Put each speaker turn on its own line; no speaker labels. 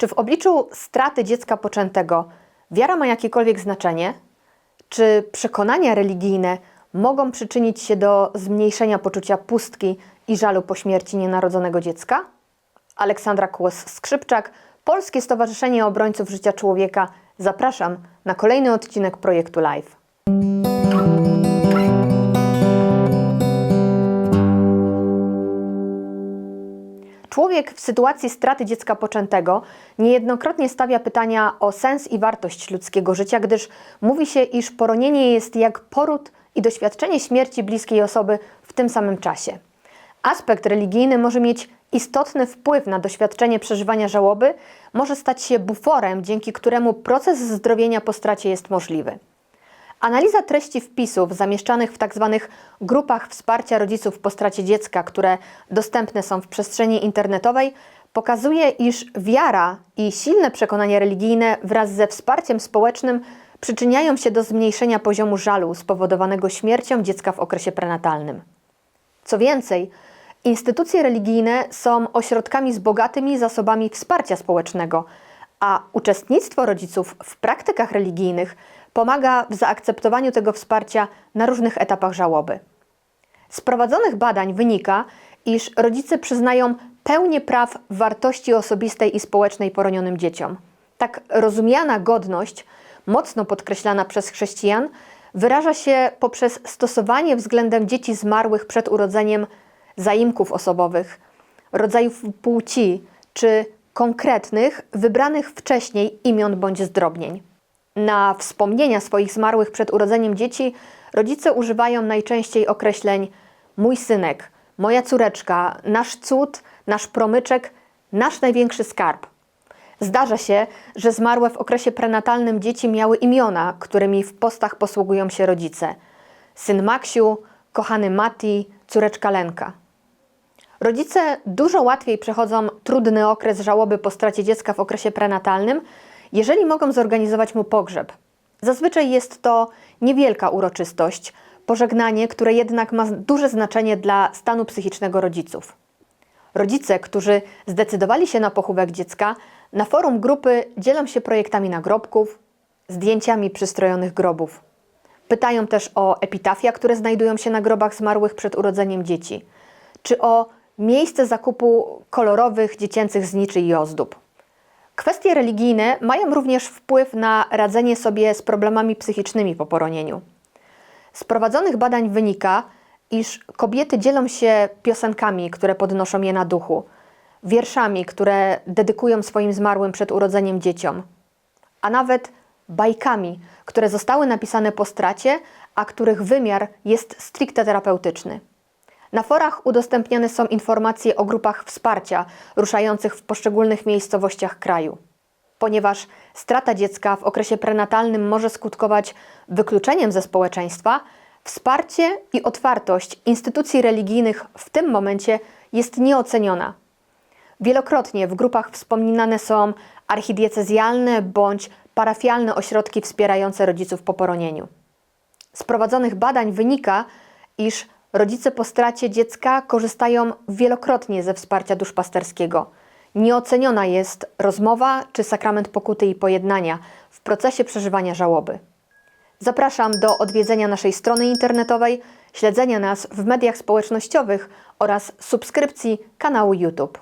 Czy w obliczu straty dziecka poczętego wiara ma jakiekolwiek znaczenie? Czy przekonania religijne mogą przyczynić się do zmniejszenia poczucia pustki i żalu po śmierci nienarodzonego dziecka? Aleksandra Kłos-Skrzypczak, Polskie Stowarzyszenie Obrońców Życia Człowieka. Zapraszam na kolejny odcinek projektu Live. Człowiek w sytuacji straty dziecka poczętego niejednokrotnie stawia pytania o sens i wartość ludzkiego życia, gdyż mówi się, iż poronienie jest jak poród i doświadczenie śmierci bliskiej osoby w tym samym czasie. Aspekt religijny może mieć istotny wpływ na doświadczenie przeżywania żałoby, może stać się buforem, dzięki któremu proces zdrowienia po stracie jest możliwy. Analiza treści wpisów zamieszczanych w tzw. grupach wsparcia rodziców po stracie dziecka, które dostępne są w przestrzeni internetowej, pokazuje, iż wiara i silne przekonania religijne wraz ze wsparciem społecznym przyczyniają się do zmniejszenia poziomu żalu spowodowanego śmiercią dziecka w okresie prenatalnym. Co więcej, instytucje religijne są ośrodkami z bogatymi zasobami wsparcia społecznego, a uczestnictwo rodziców w praktykach religijnych pomaga w zaakceptowaniu tego wsparcia na różnych etapach żałoby. Z prowadzonych badań wynika, iż rodzice przyznają pełnię praw wartości osobistej i społecznej poronionym dzieciom. Tak rozumiana godność, mocno podkreślana przez chrześcijan, wyraża się poprzez stosowanie względem dzieci zmarłych przed urodzeniem zaimków osobowych, rodzajów płci czy konkretnych, wybranych wcześniej imion bądź zdrobnień. Na wspomnienia swoich zmarłych przed urodzeniem dzieci rodzice używają najczęściej określeń mój synek, moja córeczka, nasz cud, nasz promyczek, nasz największy skarb. Zdarza się, że zmarłe w okresie prenatalnym dzieci miały imiona, którymi w postach posługują się rodzice. Syn Maksiu, kochany Mati, córeczka Lenka. Rodzice dużo łatwiej przechodzą trudny okres żałoby po stracie dziecka w okresie prenatalnym, jeżeli mogą zorganizować mu pogrzeb. Zazwyczaj jest to niewielka uroczystość, pożegnanie, które jednak ma duże znaczenie dla stanu psychicznego rodziców. Rodzice, którzy zdecydowali się na pochówek dziecka, na forum grupy dzielą się projektami nagrobków, zdjęciami przystrojonych grobów. Pytają też o epitafia, które znajdują się na grobach zmarłych przed urodzeniem dzieci, czy o miejsce zakupu kolorowych dziecięcych zniczy i ozdób. Kwestie religijne mają również wpływ na radzenie sobie z problemami psychicznymi po poronieniu. Z prowadzonych badań wynika, iż kobiety dzielą się piosenkami, które podnoszą je na duchu, wierszami, które dedykują swoim zmarłym przed urodzeniem dzieciom, a nawet bajkami, które zostały napisane po stracie, a których wymiar jest stricte terapeutyczny. Na forach udostępniane są informacje o grupach wsparcia ruszających w poszczególnych miejscowościach kraju. Ponieważ strata dziecka w okresie prenatalnym może skutkować wykluczeniem ze społeczeństwa, wsparcie i otwartość instytucji religijnych w tym momencie jest nieoceniona. Wielokrotnie w grupach wspominane są archidiecezjalne bądź parafialne ośrodki wspierające rodziców po poronieniu. Z prowadzonych badań wynika, iż rodzice po stracie dziecka korzystają wielokrotnie ze wsparcia duszpasterskiego. Nieoceniona jest rozmowa czy sakrament pokuty i pojednania w procesie przeżywania żałoby. Zapraszam do odwiedzenia naszej strony internetowej, śledzenia nas w mediach społecznościowych oraz subskrypcji kanału YouTube.